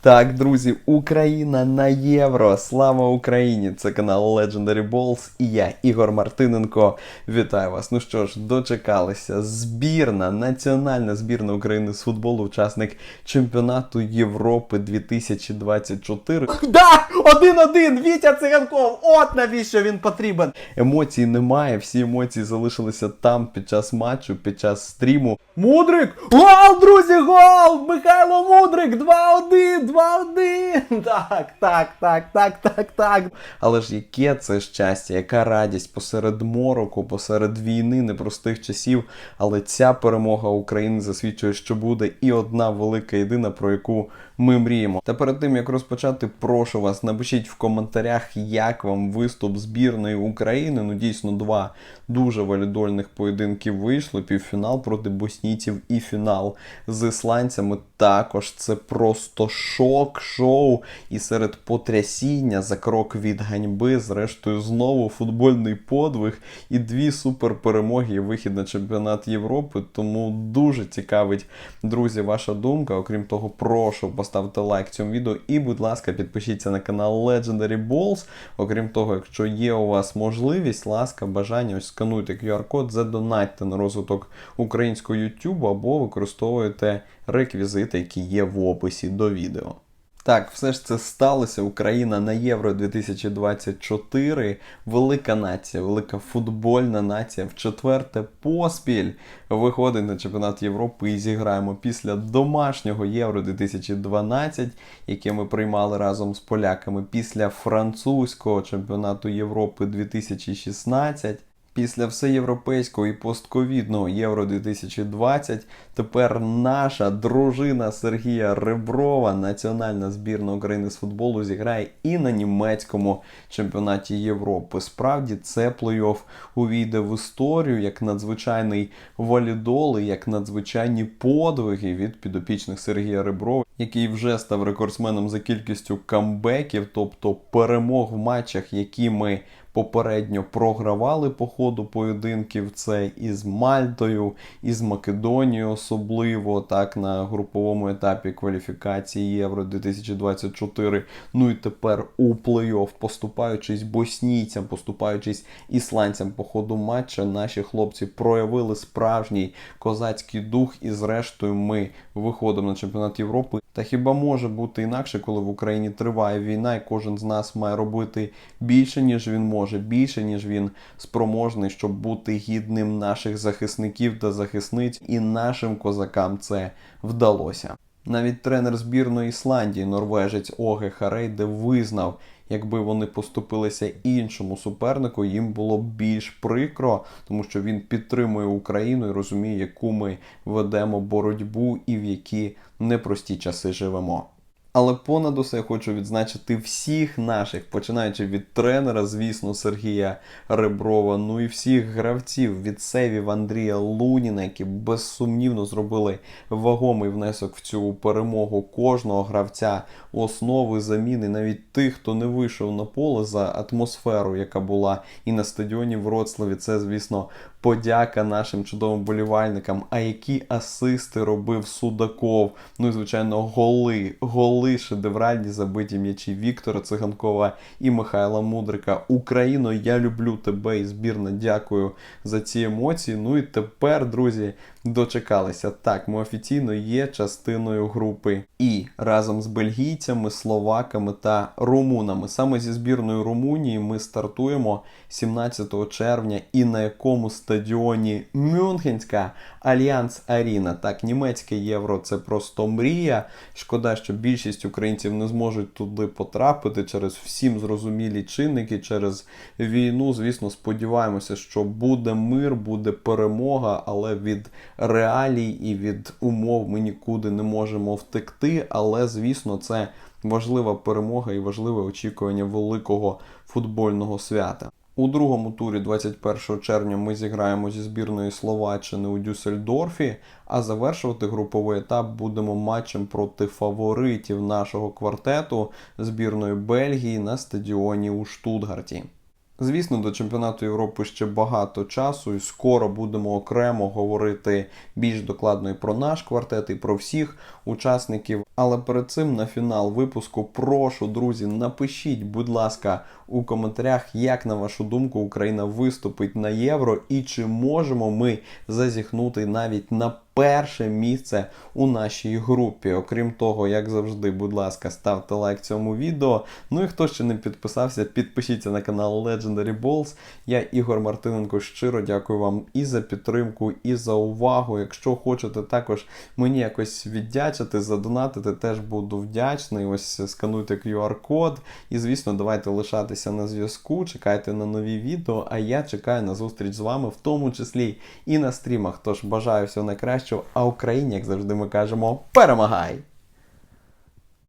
Так, друзі, Україна на євро. Слава Україні! Це канал Legendary Balls і я, Ігор Мартиненко. Вітаю вас. Ну що ж, дочекалися. Збірна, національна збірна України з футболу, учасник чемпіонату Європи 2024. Да! Один-один! Вітя Циганков! От навіщо він потрібен! Емоцій немає, всі емоції залишилися там під час матчу, під час стріму. Мудрик! Гол, друзі, гол! Михайло Мудрик! 2-1! 2-1! Так, так, так, так, так, так. Але ж яке це щастя, яка радість посеред мороку, посеред війни, непростих часів. Але ця перемога України засвідчує, що буде і одна велика єдина, про яку ми мріємо. Та перед тим як розпочати, прошу вас, напишіть в коментарях, як вам виступ збірної України. Ну дійсно два дуже валідольних поєдинків вийшло. Півфінал проти боснійців і фінал з ісландцями. Також це просто шок, шоу. І серед потрясіння за крок від ганьби, зрештою, знову футбольний подвиг і дві суперперемоги і вихід на чемпіонат Європи. Тому дуже цікавить, друзі, ваша думка. Окрім того, прошу поставити лайк цьому відео і, будь ласка, підпишіться на канал Legendary Balls. Окрім того, якщо є у вас можливість, ласка, бажання, ось скануйте QR-код, задонатьте на розвиток українського YouTube або використовуйте реквізити, які є в описі до відео. Так, все ж це сталося. Україна на Євро 2024. Велика нація, велика футбольна нація в четверте поспіль виходить на чемпіонат Європи і зіграємо після домашнього Євро 2012, яке ми приймали разом з поляками, після французького чемпіонату Європи 2016. Після всеєвропейського і постковідного Євро 2020 тепер наша дружина Сергія Реброва, національна збірна України з футболу, зіграє і на німецькому чемпіонаті Європи. Справді це плей-офф увійде в історію як надзвичайний валідол, і як надзвичайні подвиги від підопічних Сергія Реброва, який вже став рекордсменом за кількістю камбеків, тобто перемог в матчах, які ми попередньо програвали по ходу поєдинків. Це із Мальтою, із Македонією, особливо так на груповому етапі кваліфікації Євро 2024. Ну і тепер у плей-офф, поступаючись боснійцям, поступаючись ісландцям по ходу матча, наші хлопці проявили справжній козацький дух, і зрештою ми виходимо на чемпіонат Європи. Та хіба може бути інакше, коли в Україні триває війна, і кожен з нас має робити більше, ніж він може, більше, ніж він спроможний, щоб бути гідним наших захисників та захисниць, і нашим козакам це вдалося. Навіть тренер збірної Ісландії, норвежець Оге Харейде, визнав, якби вони поступилися іншому супернику, їм було б більш прикро, тому що він підтримує Україну і розуміє, яку ми ведемо боротьбу і в які непрості часи живемо. Але понад усе я хочу відзначити всіх наших, починаючи від тренера, звісно, Сергія Реброва, ну і всіх гравців від Севів Андрія Луніна, які безсумнівно зробили вагомий внесок в цю перемогу кожного гравця, основи заміни, навіть тих, хто не вийшов на поле за атмосферу, яка була і на стадіоні в Вроцлаві. Це, звісно, подяка нашим чудовим болівальникам. А які асисти робив Судаков? Ну і звичайно, голи, голи шедевральні забиті м'ячі Віктора Циганкова і Михайла Мудрика. Україно, я люблю тебе і збірна. Дякую за ці емоції. Ну і тепер, друзі, дочекалися. Так, ми офіційно є частиною групи І разом з бельгійцями, словаками та румунами. Саме зі збірною Румунії ми стартуємо 17 червня і на якому стадіоні Мюнхенська Альянс Аріна. Так, німецьке євро це просто мрія. Шкода, що більшість українців не зможуть туди потрапити через всім зрозумілі чинники, через війну. Звісно, сподіваємося, що буде мир, буде перемога, але від реалій і від умов ми нікуди не можемо втекти. Але, звісно, це важлива перемога і важливе очікування великого футбольного свята. У другому турі 21 червня ми зіграємо зі збірної Словаччини у Дюссельдорфі, а завершувати груповий етап будемо матчем проти фаворитів нашого квартету збірної Бельгії на стадіоні у Штутгарті. Звісно, до чемпіонату Європи ще багато часу, і скоро будемо окремо говорити більш докладно і про наш квартет, і про всіх учасників. Але перед цим на фінал випуску прошу, друзі, напишіть, будь ласка, у коментарях, як на вашу думку Україна виступить на євро, і чи можемо ми зазіхнути навіть на перше місце у нашій групі. Окрім того, як завжди, будь ласка, ставте лайк цьому відео. Ну і хто ще не підписався, підпишіться на канал Legendary Balls. Я Ігор Мартиненко щиро дякую вам і за підтримку, і за увагу. Якщо хочете також мені якось віддячити, задонатити, теж буду вдячний. Ось скануйте QR-код. І, звісно, давайте лишатися на зв'язку. Чекайте на нові відео. А я чекаю на зустріч з вами, в тому числі і на стрімах. Тож бажаю всього найкращого. А Україні, як завжди, ми кажемо, перемагай!